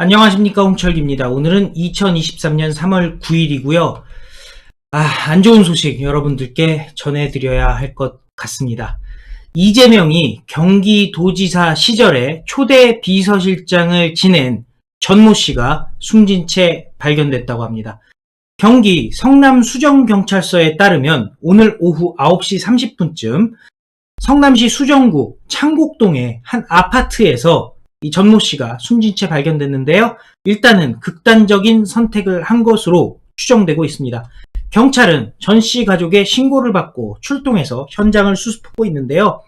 안녕하십니까 홍철기입니다. 오늘은 2023년 3월 9일이고요. 아, 안 좋은 소식 여러분들께 전해드려야 할 것 같습니다. 이재명이 경기도지사 시절에 초대 비서실장을 지낸 전모 씨가 숨진 채 발견됐다고 합니다. 경기 성남 수정경찰서에 따르면 오늘 오후 9시 30분쯤 성남시 수정구 창곡동의 한 아파트에서 이 전모 씨가 숨진 채 발견됐는데요. 일단은 극단적인 선택을 한 것으로 추정되고 있습니다. 경찰은 전 씨 가족의 신고를 받고 출동해서 현장을 수습하고 있는데요.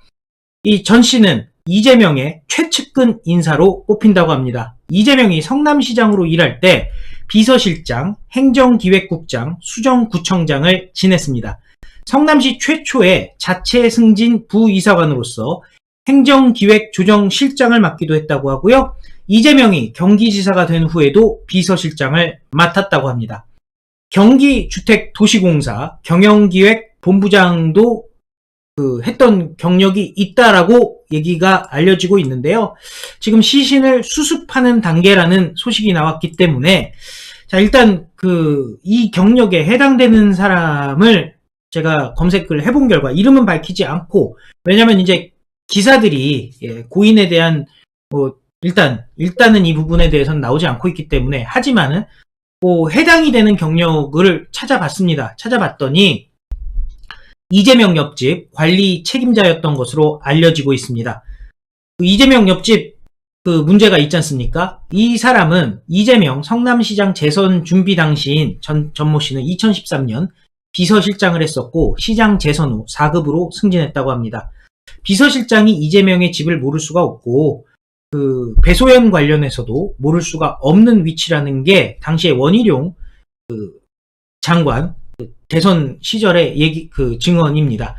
이 전 씨는 이재명의 최측근 인사로 꼽힌다고 합니다. 이재명이 성남시장으로 일할 때 비서실장, 행정기획국장, 수정구청장을 지냈습니다. 성남시 최초의 자체 승진 부이사관으로서 행정기획조정실장을 맡기도 했다고 하고요. 이재명이 경기지사가 된 후에도 비서실장을 맡았다고 합니다. 경기주택도시공사 경영기획본부장도 그 했던 경력이 있다라고 얘기가 알려지고 있는데요. 지금 시신을 수습하는 단계라는 소식이 나왔기 때문에 자 일단 그 이 경력에 해당되는 사람을 제가 검색을 해본 결과 이름은 밝히지 않고 왜냐면 이제 기사들이 예, 고인에 대한 뭐 일단 일단은 이 부분에 대해서는 나오지 않고 있기 때문에 하지만은 뭐 해당이 되는 경력을 찾아봤습니다. 찾아봤더니 이재명 옆집 관리 책임자였던 것으로 알려지고 있습니다. 그 이재명 옆집 그 문제가 있지 않습니까? 이 사람은 이재명 성남시장 재선 준비 당시인 전, 전모 씨는 2013년 비서실장을 했었고 시장 재선 후 4급으로 승진했다고 합니다. 비서실장이 이재명의 집을 모를 수가 없고 그 배소연 관련해서도 모를 수가 없는 위치라는 게 당시에 원희룡 그 장관 그 대선 시절의 얘기 그 증언입니다.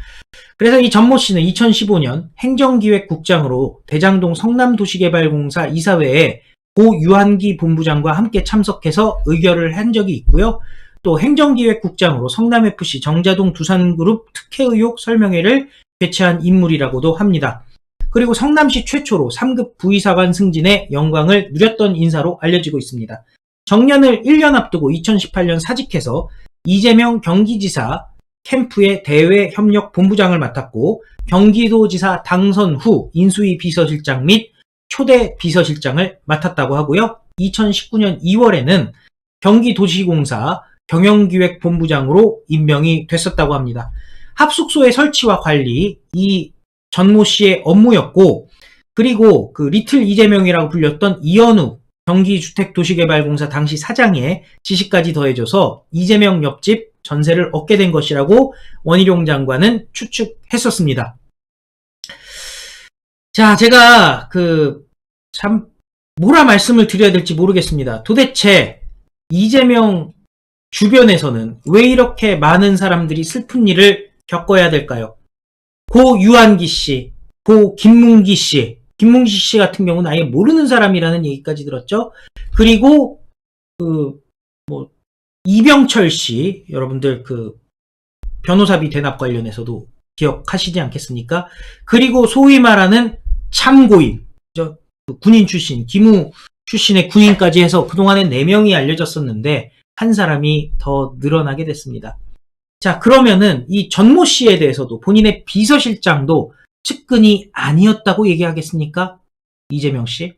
그래서 이 전모 씨는 2015년 행정기획국장으로 대장동 성남도시개발공사 이사회에 고 유한기 본부장과 함께 참석해서 의결을 한 적이 있고요. 또 행정기획국장으로 성남FC 정자동 두산그룹 특혜 의혹 설명회를 개최한 인물이라고도 합니다. 그리고 성남시 최초로 3급 부의사관 승진의 영광을 누렸던 인사로 알려지고 있습니다. 정년을 1년 앞두고 2018년 사직해서 이재명 경기지사 캠프의 대외 협력 본부장을 맡았고 경기도지사 당선 후 인수위 비서실장 및 초대 비서실장을 맡았다고 하고요. 2019년 2월에는 경기도시공사 경영기획본부장으로 임명이 됐었다고 합니다. 합숙소의 설치와 관리, 이 전모 씨의 업무였고, 그리고 그 리틀 이재명이라고 불렸던 이현우 경기주택도시개발공사 당시 사장의 지시까지 더해져서 이재명 옆집 전세를 얻게 된 것이라고 원희룡 장관은 추측했었습니다. 자, 제가 그 참 뭐라 말씀을 드려야 될지 모르겠습니다. 도대체 이재명 주변에서는 왜 이렇게 많은 사람들이 슬픈 일을 겪어야 될까요? 고 유한기 씨, 고 김문기 씨, 김문기 씨 같은 경우는 아예 모르는 사람이라는 얘기까지 들었죠. 그리고 그 뭐 이병철 씨, 여러분들 그 변호사비 대납 관련해서도 기억하시지 않겠습니까? 그리고 소위 말하는 참고인, 저 군인 출신, 기무 출신의 군인까지 해서 그동안에 4명이 알려졌었는데 한 사람이 더 늘어나게 됐습니다. 자, 그러면은 이 전모 씨에 대해서도 본인의 비서실장도 측근이 아니었다고 얘기하겠습니까? 이재명 씨?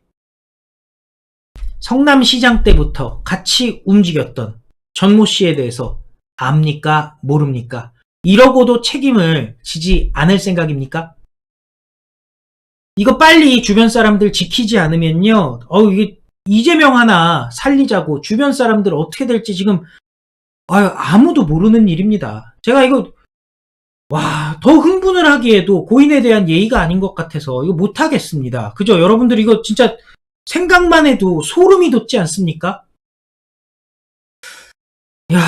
성남시장 때부터 같이 움직였던 전모 씨에 대해서 압니까? 모릅니까? 이러고도 책임을 지지 않을 생각입니까? 이거 빨리 주변 사람들 지키지 않으면요, 어, 이게 이재명 하나 살리자고 주변 사람들 어떻게 될지 지금 아유, 아무도 모르는 일입니다. 제가 이거 와, 더 흥분을 하기에도 고인에 대한 예의가 아닌 것 같아서 이거 못 하겠습니다. 그죠? 여러분들 이거 진짜 생각만 해도 소름이 돋지 않습니까? 야,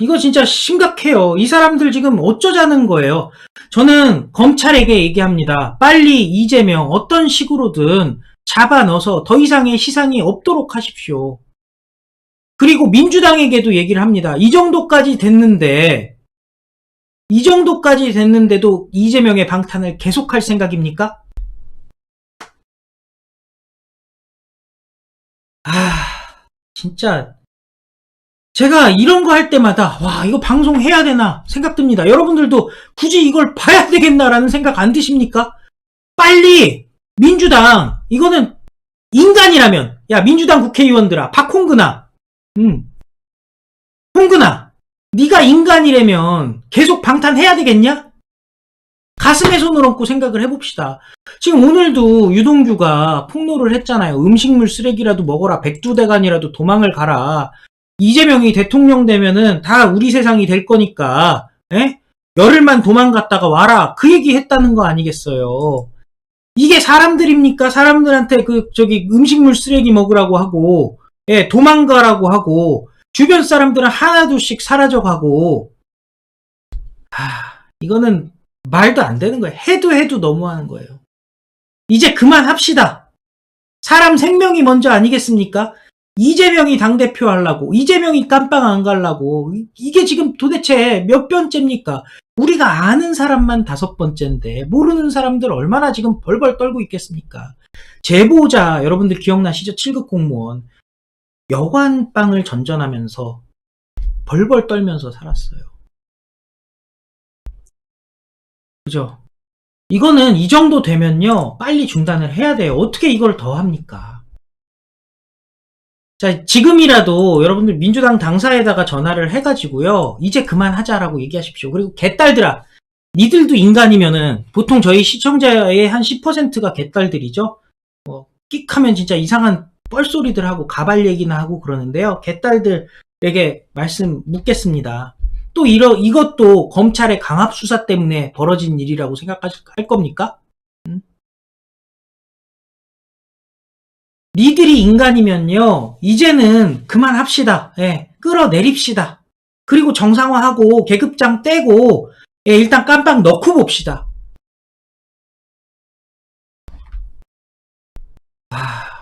이거 진짜 심각해요. 이 사람들 지금 어쩌자는 거예요. 저는 검찰에게 얘기합니다. 빨리 이재명 어떤 식으로든 잡아 넣어서 더 이상의 시상이 없도록 하십시오. 그리고 민주당에게도 얘기를 합니다. 이 정도까지 됐는데, 이 정도까지 됐는데도 이재명의 방탄을 계속할 생각입니까? 아, 진짜 제가 이런 거 할 때마다 와 이거 방송해야 되나 생각 듭니다. 여러분들도 굳이 이걸 봐야 되겠나라는 생각 안 드십니까? 빨리 민주당 이거는 인간이라면 야 민주당 국회의원들아 박홍근아 음 홍근아 네가 인간이라면 계속 방탄해야 되겠냐? 가슴에 손을 얹고 생각을 해봅시다. 지금 오늘도 유동규가 폭로를 했잖아요. 음식물 쓰레기라도 먹어라. 백두대간이라도 도망을 가라. 이재명이 대통령 되면은 다 우리 세상이 될 거니까, 에? 열흘만 도망갔다가 와라. 그 얘기 했다는 거 아니겠어요. 이게 사람들입니까? 사람들한테 그, 저기, 음식물 쓰레기 먹으라고 하고, 예, 도망가라고 하고, 주변 사람들은 하나둘씩 사라져가고, 아, 이거는 말도 안 되는 거예요. 해도 해도 너무하는 거예요. 이제 그만합시다. 사람 생명이 먼저 아니겠습니까? 이재명이 당대표 하려고, 이재명이 깜빵 안 이- 이게 지금 도대체 몇 번째입니까? 우리가 아는 사람만 다섯 번째인데, 모르는 사람들 얼마나 지금 벌벌 떨고 있겠습니까? 제보자, 여러분들 기억나시죠? 7급 공무원. 여관방을 전전하면서 벌벌 떨면서 살았어요. 그죠? 이거는 이 정도 되면요, 빨리 중단을 해야 돼요. 어떻게 이걸 더 합니까? 자, 지금이라도 여러분들 민주당 당사에다가 전화를 해가지고요, 이제 그만하자라고 얘기하십시오. 그리고 개딸들아, 니들도 인간이면은, 보통 저희 시청자의 한 10%가 개딸들이죠? 뭐, 끽하면 진짜 이상한 뻘소리들 하고 가발 얘기나 하고 그러는데요. 개딸들에게 말씀 묻겠습니다. 또 이러, 이것도 검찰의 강압 수사 때문에 벌어진 일이라고 생각할 겁니까? 음? 니들이 인간이면요, 이제는 그만합시다. 예, 끌어내립시다. 그리고 정상화하고 계급장 떼고, 예, 일단 깜빡 넣고 봅시다. 아,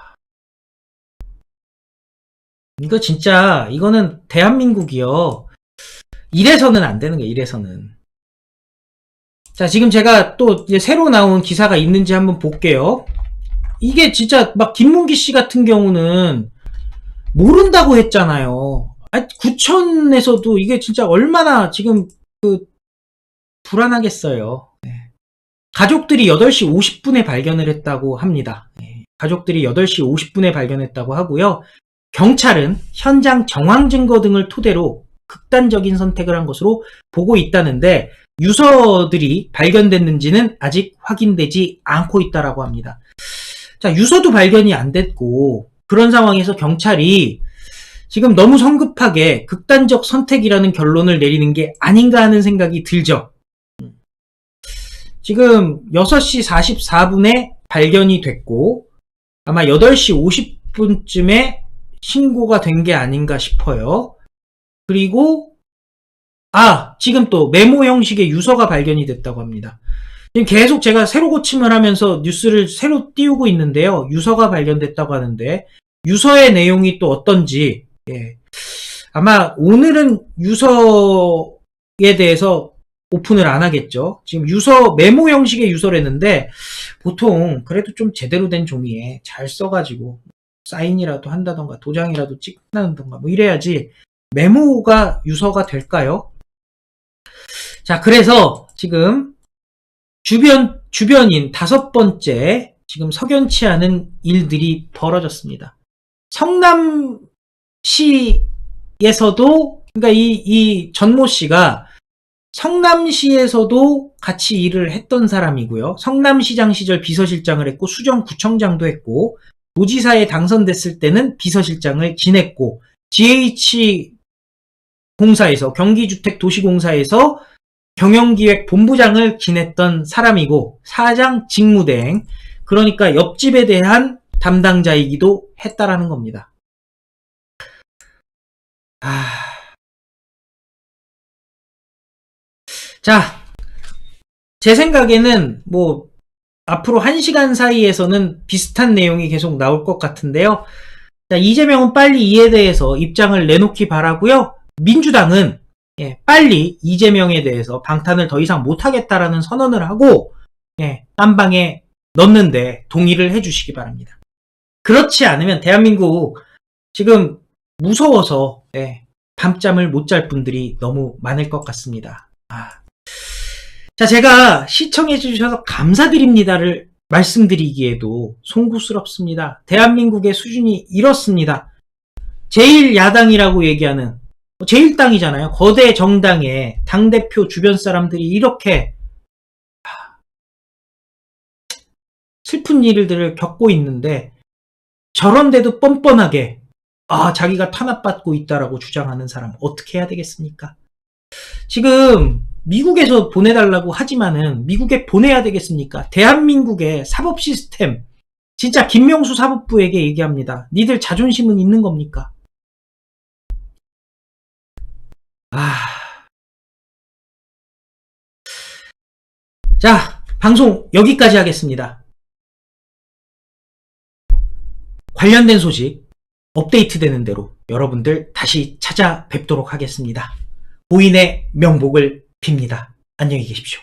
이거 진짜, 이거는 대한민국이요. 이래서는 안 되는 거예요, 이래서는. 자, 지금 제가 또 새로 나온 기사가 있는지 한번 볼게요. 이게 진짜 막 김문기 씨 같은 경우는 모른다고 했잖아요. 아, 구천에서도 이게 진짜 얼마나 지금 그 불안하겠어요. 네. 가족들이 8시 50분에 발견을 했다고 합니다. 네. 가족들이 8시 50분에 발견했다고 하고요. 경찰은 현장 정황 증거 등을 토대로 극단적인 선택을 한 것으로 보고 있다는데 유서들이 발견됐는지는 아직 확인되지 않고 있다라고 합니다. 자, 유서도 발견이 안 됐고 그런 상황에서 경찰이 지금 너무 성급하게 극단적 선택이라는 결론을 내리는 게 아닌가 하는 생각이 들죠. 지금 6시 44분에 발견이 됐고 아마 8시 50분쯤에 신고가 된 게 아닌가 싶어요. 그리고 아 지금 또 메모 형식의 유서가 발견이 됐다고 합니다. 지금 계속 제가 새로 고침을 하면서 뉴스를 새로 띄우고 있는데요. 유서가 발견됐다고 하는데 유서의 내용이 또 어떤지 예. 아마 오늘은 유서에 대해서 오픈을 안 하겠죠. 지금 유서 메모 형식의 유서랬는데 보통 그래도 좀 제대로 된 종이에 잘 써가지고 사인이라도 한다던가 도장이라도 찍는다던가 뭐 이래야지 메모가 유서가 될까요? 자, 그래서 지금 주변, 주변인 다섯 번째 지금 석연치 않은 일들이 벌어졌습니다. 성남시에서도, 그러니까 이, 이 전모 씨가 성남시에서도 같이 일을 했던 사람이고요. 성남시장 시절 비서실장을 했고, 수정구청장도 했고, 도지사에 당선됐을 때는 비서실장을 지냈고, GH 공사에서 경기주택도시공사에서 경영기획 본부장을 지냈던 사람이고 사장 직무대행 그러니까 옆집에 대한 담당자이기도 했다라는 겁니다. 아... 자, 제 생각에는 뭐 앞으로 한 시간 사이에서는 비슷한 내용이 계속 나올 것 같은데요. 자, 이재명은 빨리 이에 대해서 입장을 내놓기 바라고요. 민주당은 예, 빨리 이재명에 대해서 방탄을 더 이상 못하겠다라는 선언을 하고 예, 딴방에 넣는데 동의를 해주시기 바랍니다. 그렇지 않으면 대한민국 지금 무서워서 예, 밤잠을 못 잘 분들이 너무 많을 것 같습니다. 아. 자, 제가 시청해 주셔서 감사드립니다를 말씀드리기에도 송구스럽습니다. 대한민국의 수준이 이렇습니다. 제1야당이라고 얘기하는 뭐 제1당이잖아요. 거대 정당의 당대표 주변 사람들이 이렇게 하, 슬픈 일들을 겪고 있는데 저런데도 뻔뻔하게 아 자기가 탄압받고 있다라고 주장하는 사람 어떻게 해야 되겠습니까? 지금 미국에서 보내달라고 하지만은 미국에 보내야 되겠습니까? 대한민국의 사법 시스템 진짜 김명수 사법부에게 얘기합니다. 니들 자존심은 있는 겁니까? 아. 자, 방송 여기까지 하겠습니다. 관련된 소식 업데이트 되는 대로 여러분들 다시 찾아뵙도록 하겠습니다. 고인의 명복을 빕니다. 안녕히 계십시오.